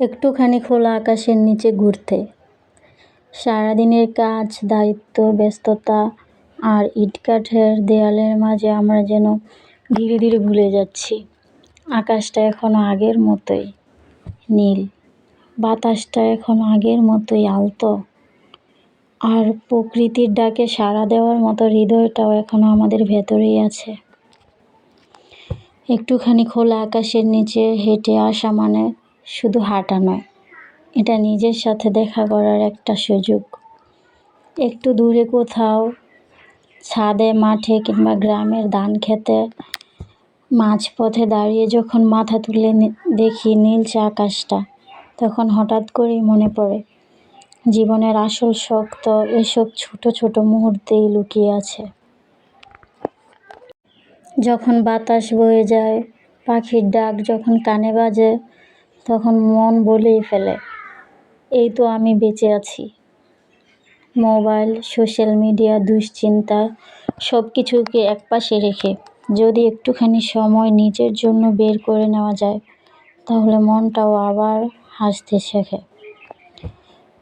একটুখানি খোলা আকাশের নিচে ঘুরতে। সারাদিনের কাজ, দায়িত্ব, ব্যস্ততা আর ইটকাঠের দেয়ালের মাঝে আমরা যেন ধীরে ধীরে ভুলে যাচ্ছি। আকাশটা এখনও আগের মতোই নীল। বাতাসটা এখন আগের মতোই আলতো। আর প্রকৃতির ডাকে সাড়া দেওয়ার মতো হৃদয়টাও এখনও আমাদের ভেতরেই আছে। একটুখানি খোলা আকাশের নিচে হেঁটে আসা মানে শুধু হাঁটা নয়, এটা নিজের সাথে দেখা করার একটা সুযোগ। একটু দূরে কোথাও, ছাদে, মাঠে কিংবা গ্রামের ধান খেতে, মাঝপথে দাঁড়িয়ে যখন মাথা তুলে দেখি নীলচে আকাশটা, তখন হঠাৎ করেই মনে পড়ে, জীবনের আসল শক্ত এসব ছোট ছোট মুহূর্তেই লুকিয়ে আছে। যখন বাতাস বয়ে যায়, পাখির ডাক যখন কানে বাজে তখন মন বলেই ফেলে, এই তো আমি বেঁচে আছি। মোবাইল, সোশ্যাল মিডিয়া, দুশ্চিন্তা সব কিছুকে একপাশে রেখে যদি একটুখানি সময় নিজের জন্য বের করে নেওয়া যায়, তাহলে মনটাও আবার হাসতে শেখে।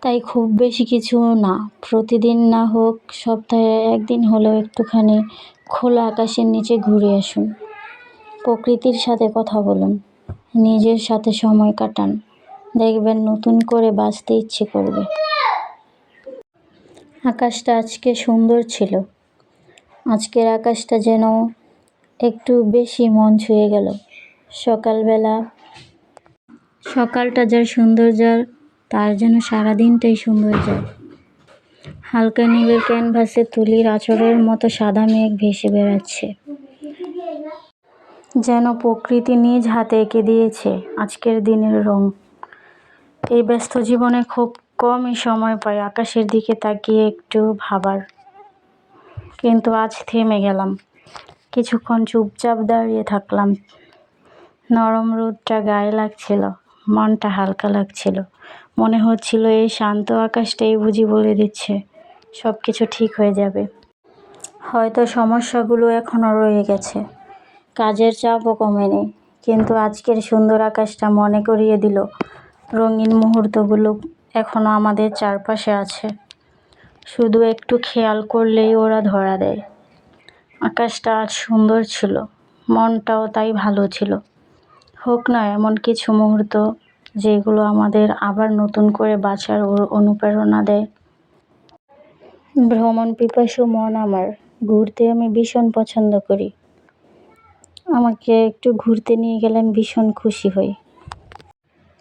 তাই খুব বেশি কিছু না, প্রতিদিন না হোক, সপ্তাহে একদিন হলেও একটুখানি খোলা আকাশের নিচে ঘুরে আসুন। প্রকৃতির সাথে কথা বলুন। নিজের সাথে সময় কাটান। দেখবেন নতুন করে বাঁচতে ইচ্ছে করবে। আকাশটা আজকে সুন্দর ছিল। আজকের আকাশটা যেন একটু বেশি মন ছুঁয়ে গেল। সকালবেলা সকালটা যার সুন্দর যার তার যেন সারাদিনটাই সুন্দর যায় হালকা নীলের ক্যানভাসে তুলির আচরের মতো সাদা মেঘ ভেসে বেড়াচ্ছে। যেন প্রকৃতি নিজ হাতে এঁকে দিয়েছে আজকের দিনের রং। এই ব্যস্ত জীবনে খুব কমই সময় পাই আকাশের দিকে তাকিয়ে একটু ভাবার। কিন্তু আজ থেমে গেলাম। কিছুক্ষণ চুপচাপ দাঁড়িয়ে থাকলাম। নরম রোদটা গায়ে লাগছিল, মনটা হালকা লাগছিল। মনে হচ্ছিল এই শান্ত আকাশটাই বুঝি বলে দিচ্ছে সব কিছু ঠিক হয়ে যাবে। হয়তো সমস্যাগুলো এখনও রয়ে গেছে। কাজের চাপও কমেনি। কিন্তু আজকের সুন্দর আকাশটা মনে করিয়ে দিল। রঙিন মুহূর্তগুলো এখনও আমাদের চারপাশে আছে। শুধু একটু খেয়াল করলেই ওরা ধরা দেয়। আকাশটা আজ সুন্দর ছিল, মনটাও তাই ভালো ছিল। হোক না এমন কিছু মুহূর্ত যেগুলো আমাদের আবার নতুন করে বাঁচার অনুপ্রেরণা দেয়। ভ্রমণ পিপাসু মন আমার, ঘুরতে আমি ভীষণ পছন্দ করি। আমাকে একটু ঘুরতে নিয়ে গেলে আমি ভীষণ খুশি হই।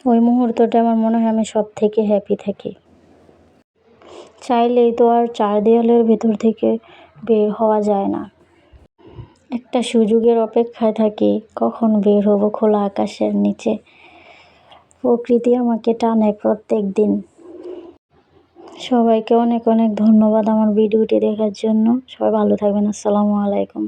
ওই মুহূর্তটা আমার মনে হয় আমি সব থেকে হ্যাপি থাকি। চাইলেই তো আর চার দেয়ালের ভেতর থেকে বের হওয়া যায় না। একটা সুযোগের অপেক্ষায় থাকি, কখন বের হব খোলা আকাশের নিচে? প্রকৃতি আমাকে টানে প্রত্যেক দিন। সবাইকে অনেক অনেক ধন্যবাদ আমার ভিডিওটি দেখার জন্য। সবাই ভালো থাকবেন, আসসালামু আলাইকুম।